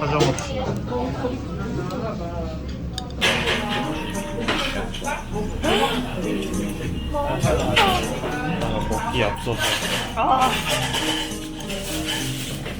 사정 없이 먹기 앞서서 아.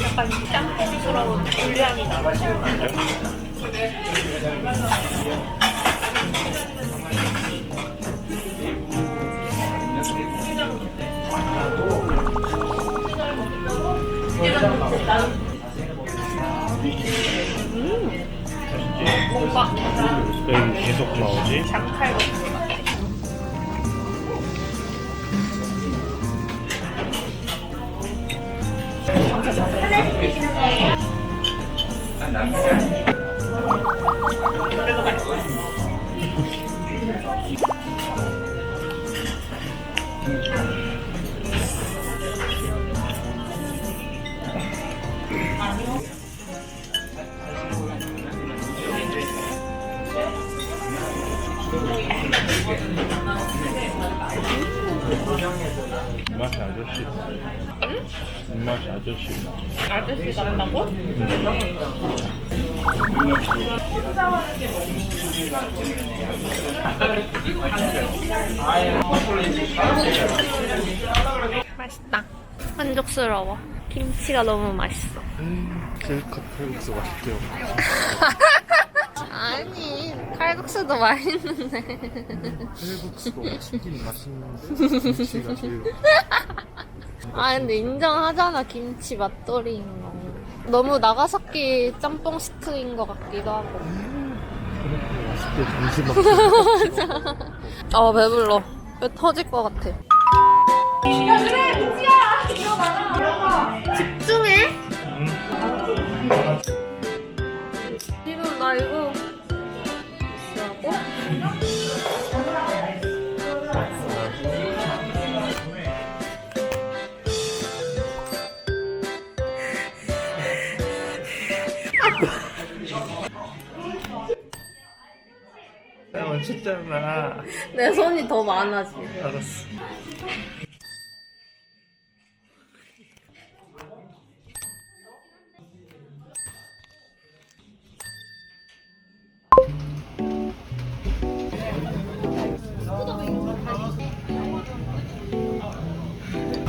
약간 짬뽕스러운 불량이 나가지고. 뭔 가왜 계속 나오지? 장칼국수 같아. 맛있다. 만족스러워. 김치가 너무 맛있어. 실컷 칼국수 맛있게 먹 아니 칼국수도 맛있는데 칼국수도 맛있긴 맛있는데 김치가 제일 아 근데 인정하잖아 김치 맛돌이인 거 너무 나가사키 짬뽕 스트인 것 같기도 하고. 맛있게 점심 먹고 아 배불러. 배 터질 것 같아. 집중해 지금 내 손이 더 많아 지금 알았어.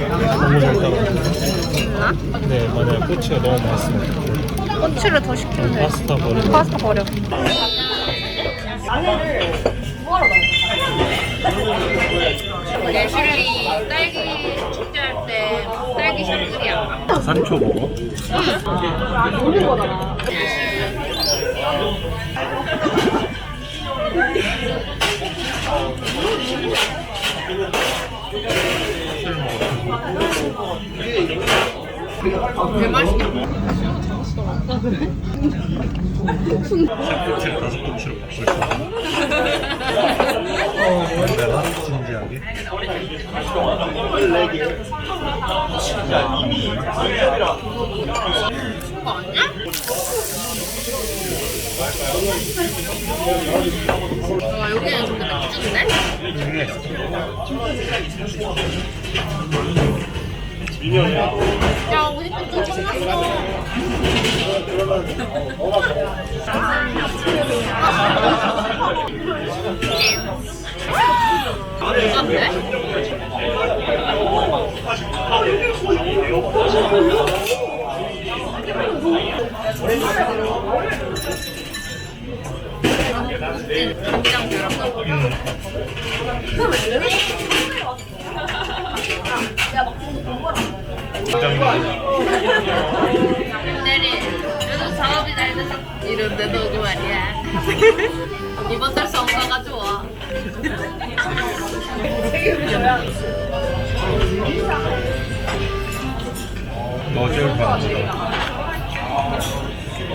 너무 잘 따라 네 만약 꼬치가 너무 맛있으면 꼬치를 더 시키면 돼. 파스타 버리고 파스타 버려 예술이 딸기 축제할 때 딸기 샤클이야 산초 먹어? 샤프치를 다섯 꼬치로 바꿀 거야 내가 진지하게 와 여기는 좀 맥주인데? 야 우리 또 끝났어 간장 들어가 내리 그래도 작업이 잘 돼서 이런데도 오고 말이야 이번 달 성과가 좋아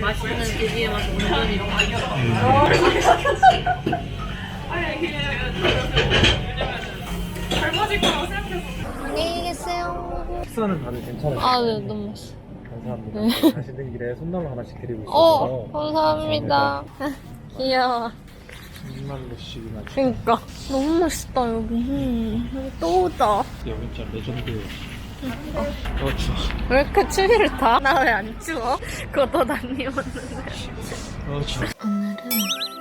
맛있는 고기의 맛이 완전히 다 안녕히 계세요. 식사는 다들 괜찮으세요? 아, 네, 너무 맛있어. 감사합니다. 가시는 길에 손나물 하나씩 드리고 있어서 어, 감사합니다. 귀여워. 10만 루씩이나 그니까. 너무 맛있다, 여기. 음, 여기 또 오자. 여기 진짜 레전드 그렇죠 왜 이렇게 추위를 타? 나 왜 안 추워? 그것도 난 입었는데. 그렇죠 오늘은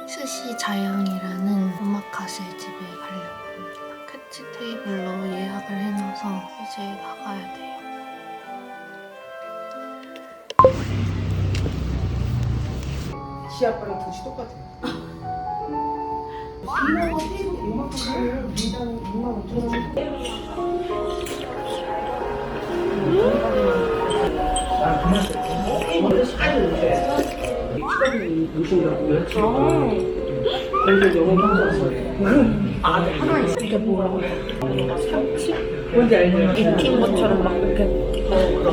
스시 자영이라는 오마카세 집에 가려고 합니다. 캐치 테이블로 예약을 해놔서 이제 나가야 돼요. 지 아빠랑 도시 똑같아. 익힌 것처럼 막 이렇게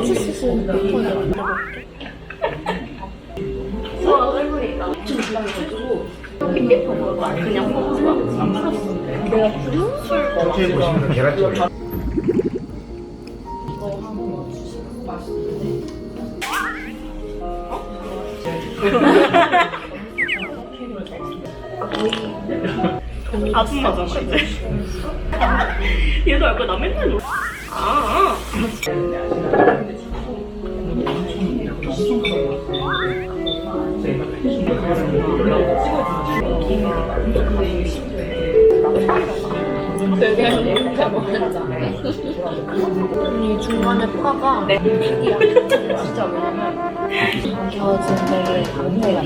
스스스 어떻게 보시면 계란찜. 아줌마잖아 이제 얘도 알고 나 맨날 놀 아, 이 중간에 파가 네. 픽이야. 진짜 왜냐면 되게 강태가.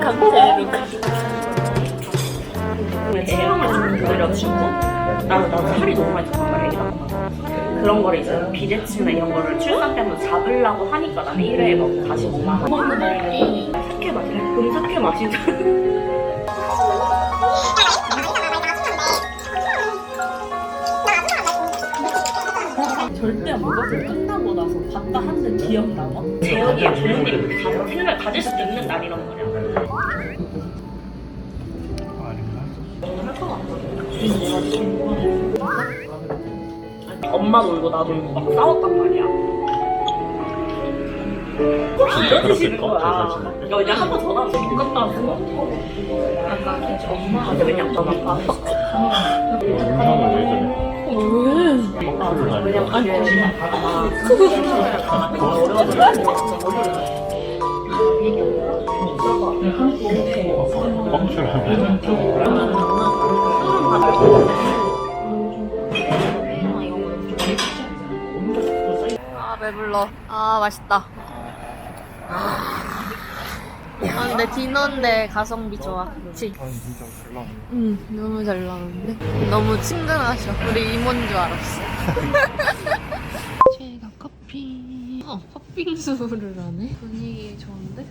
강태로 그려주고 나도 나도 살이 너무 많이 쪘단 말이야 애기다 그런 거를 이제 비대치나 이런 거를 출산 때문에 잡으려고 하니까 나는 1회에 먹고 다시 5만 원 사케 맛이래 금 사케 맛이 절대 안 먹어? 끝나고 나서 봤다 한데 기억나나? 일을 가- 생각 가질 수도 있는 날이란 말이야? 엄마 놀고 나 놀고 막 싸웠단 말이야. 진짜 거야. 야, 그냥 한번 전화 못 갔다 왔어. 엄마가 왜냐면 전화 왜 그래? 왜냐면 아니 아 뻥출하면 아 배불러. 아 맛있다. 아 근데 디너인데 가성비 좋아. 그치? 아니 진짜 잘 나오네 응 너무 잘 나오는데? 너무 친근하셔. 우리 이모인 줄 알았어. 팥빙수를 하네. 분위기 좋은데?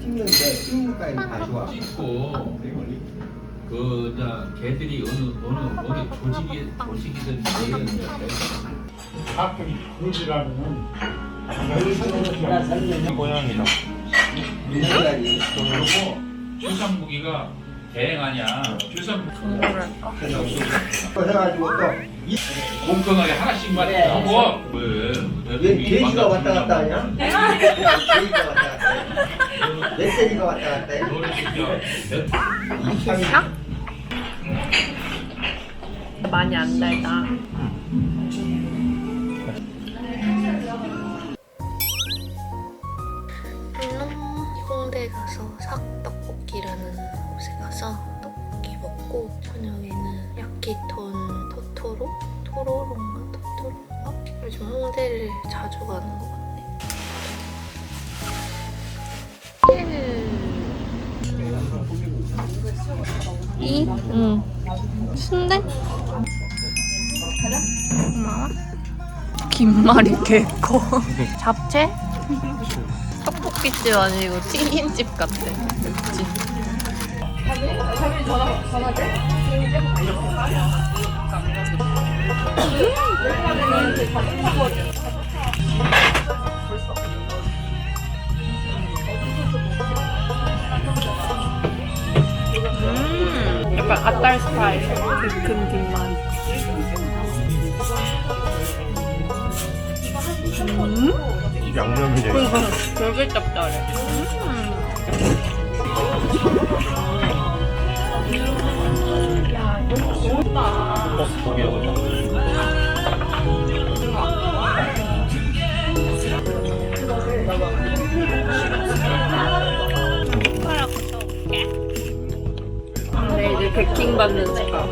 찍는데 찍는까지 다 좋아. 찍고 그 이제 개들이 어느 어느 어디 조직이 조직이든지 가끔 그지라면은 고양이다. 그리고 출산 무기가 대행 아니야 출산 해가지고 또 공평하게 하나씩만 하고 왜왜 돼지가 왔다 갔다 하냐? 돼지가 왔다 갔다 해. 멧돼지가 왔다 갔다 해. 많이 안 달다. 음, 홍대 가서 삭떡볶이라는 곳에 가서 떡볶이 먹고 토로로인가? 토토로인가? 어? 요즘 홍대를 자주 가는 것 같네. 이? 응. 순대? 고마워. 김말이 개커. 잡채? 떡볶이집 아니고 튀김집 같아. 그치? 전화, 전화 돼? 음, 약간 아딸 스타일. 큰 김말이. 양념이 되게 되게 짭짤해. 버스 포기하 베킹 받는 시간.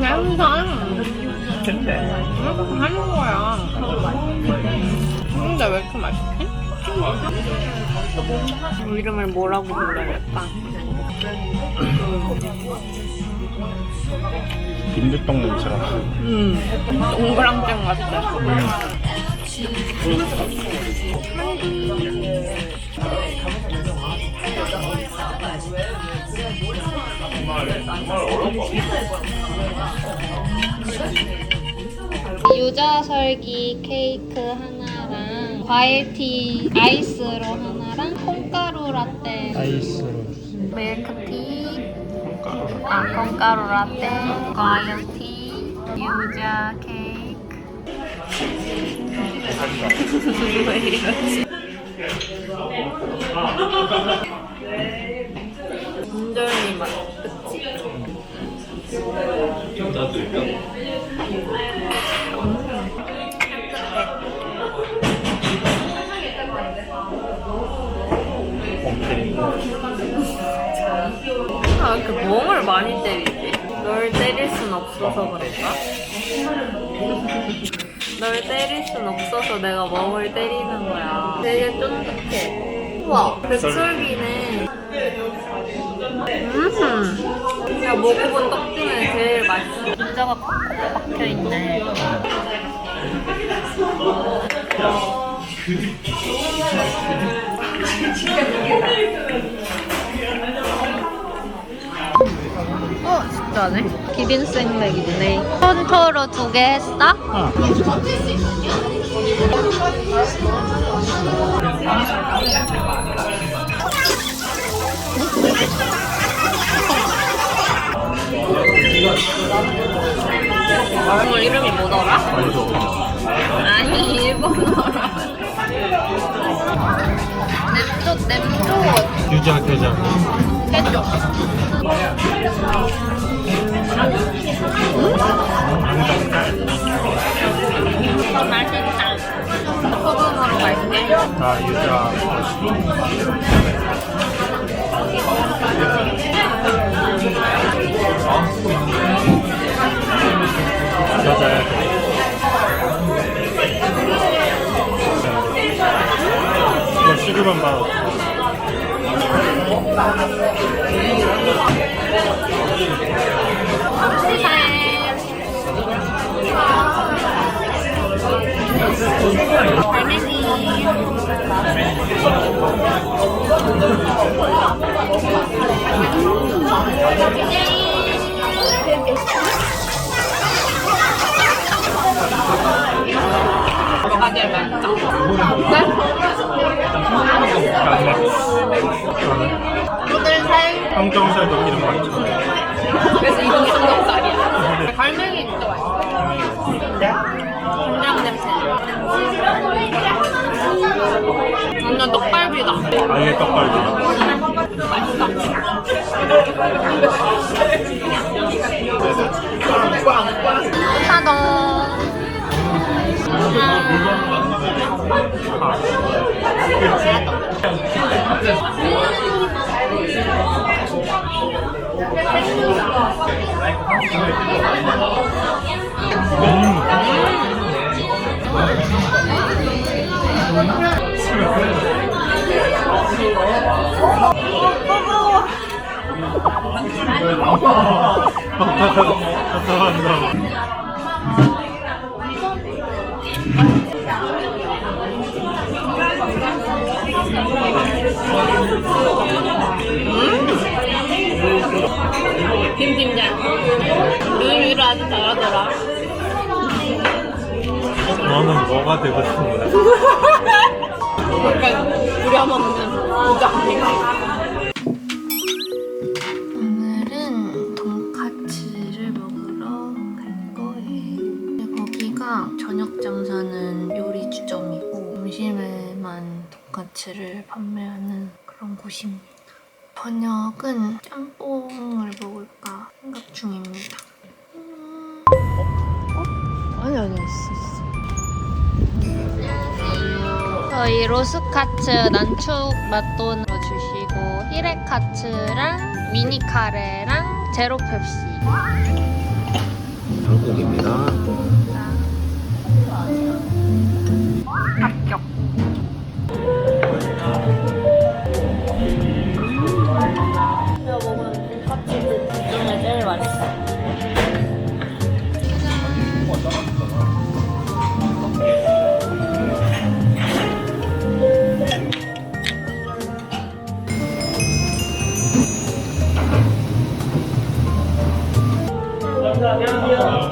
항상 근데 하는 거야. 근데 왜 이렇게 맛있지? 이름을 뭐라고 불러야겠다. 빈대떡 냄새가 나. 음, 동그랑땡 같아. 유자설기 케이크 하나랑 과일티 아이스로 하나랑 콩가루 라떼 아이스로 밀크티 아 콩가루 라떼 과일 티 유자 케이크 왜 이러지? 인절미 맛 그치? 아, 그 멍을 많이 때리지? 널 때릴 순 없어서 그럴까? 널 때릴 순 없어서 내가 멍을 때리는 거야. 되게 쫀득해. 우와, 백설기네. 음, 내가 먹어본 떡 중에 제일 맛있어. 진짜가 kok콕 박혀있네. 어, 진짜네. 기린 생맥이네. 컨터로 두 개 했어? 아 오늘 이름이 뭐더라? 아니, 일본어라. 냄조, 냄조. 유자 게장 해줘. 맛있다. 소금으로 갈게. 아 유자 돼 이거 시그만 가게 맛있다. 오늘 살 황정살도 이름 많죠 그래서 이동이 삼겹살이야. 갈매기 진짜 맛있어. 냄새. 완전 떡갈비다. 아예 떡갈비 하동. 음 감사합니다. 감사합니다. 아주 잘하더라. 너는 뭐가 되고 싶은 거야? 약간 부려먹는 부장님. 오늘은 돈카츠를 먹으러 갈 거예요. 거기가 저녁 장사는 요리 주점이고 점심에만 돈카츠를 판매하는 그런 곳입니다. 저녁은 짬뽕을 먹을까 생각 중입니다. 저희 로스카츠 난축 맛돈으로 주시고 히레카츠랑 미니 카레랑 제로 펩시. 한국입니다. 합격 주방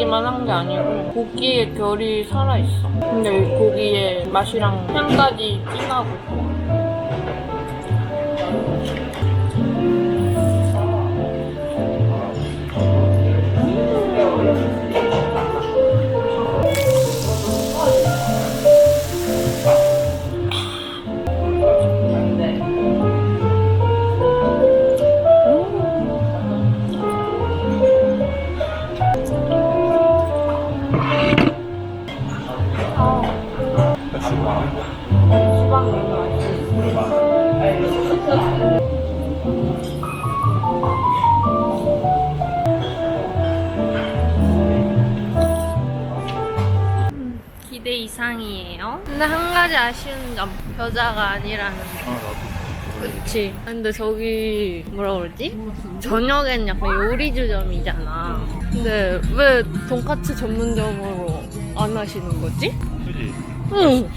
부드럽기만 한 게 아니고 고기의 결이 살아있어. 근데 이 고기의 맛이랑 향까지 진하고 좋아. 이상이에요. 근데 한 가지 아쉬운 점 겨자가 아니라는 거. 아 나도. 그치. 근데 저기 뭐라 그러지? 저녁엔 약간 요리 주점이잖아. 근데 왜 돈까스 전문점으로 안 하시는 거지? 그지? 응.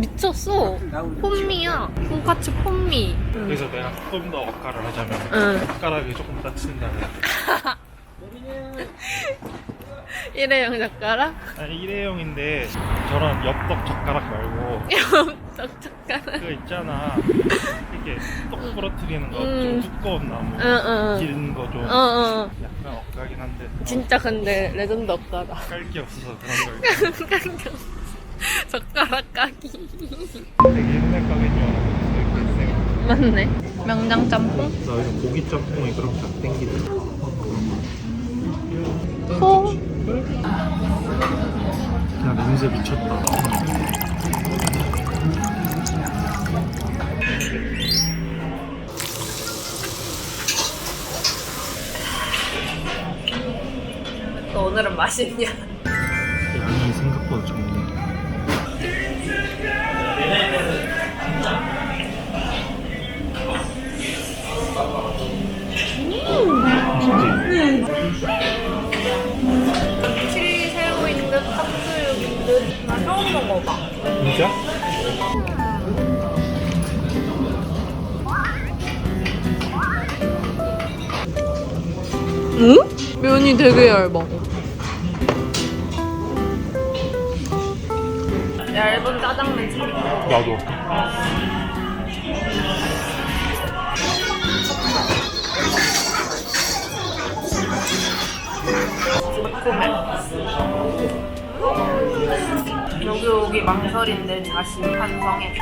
미쳤어. 폼미야. 돈까스 폼미. 응. 그래서 내가 조금 더 억가를 하자면 응. 숟가락이 조금 다친다면 일회용 젓가락? 아니 일회용인데 저런 엽떡 젓가락 말고 젓가락. 그거 있잖아 이렇게 똑 부러뜨리는 거 좀 음. 두꺼운 나무 응, 응. 기는 거좀 어, 어. 약간 억가긴 한데 진짜 근데 레전드 젓가락. 깔게 없어서 그런 걸 젓가락 까기. 되게 옛날 가게인 줄 알았는데 이렇게 생 맞네. 명장 짬뽕? 나 요즘 고기 짬뽕이 그렇게 안 땡기더라 소? 야 냄새 미쳤다 너 오늘은 맛있냐? 양이 생각보다 적네 진짜? 응? 면이 되게 얇아. 얇은 짜장면 튀김. 나도. 매콤해. 여기 오기 망설인 내 자신 반성해.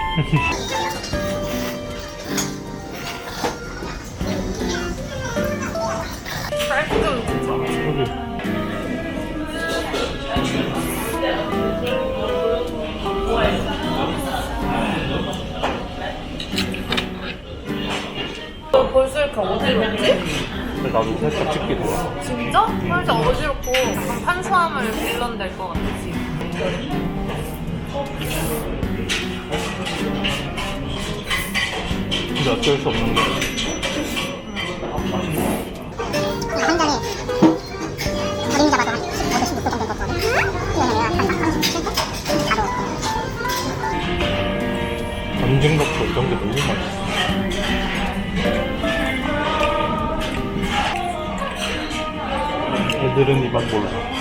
깔끔 진짜. 여기 너 벌써 이렇게 어지럽지? 근데 나도 살짝 찍게 돼. 진짜? 살짝 어지럽고 약간 탄수화물 분란될 것 같지? 근데 어쩔 수 없는 게 한 달에 버림 잡아도 한 15도 16도 정도 걷거든. 한 37도? 4도. 전쟁 넣고 이런 게 너무 맛있어. 애들은 이맛 몰라.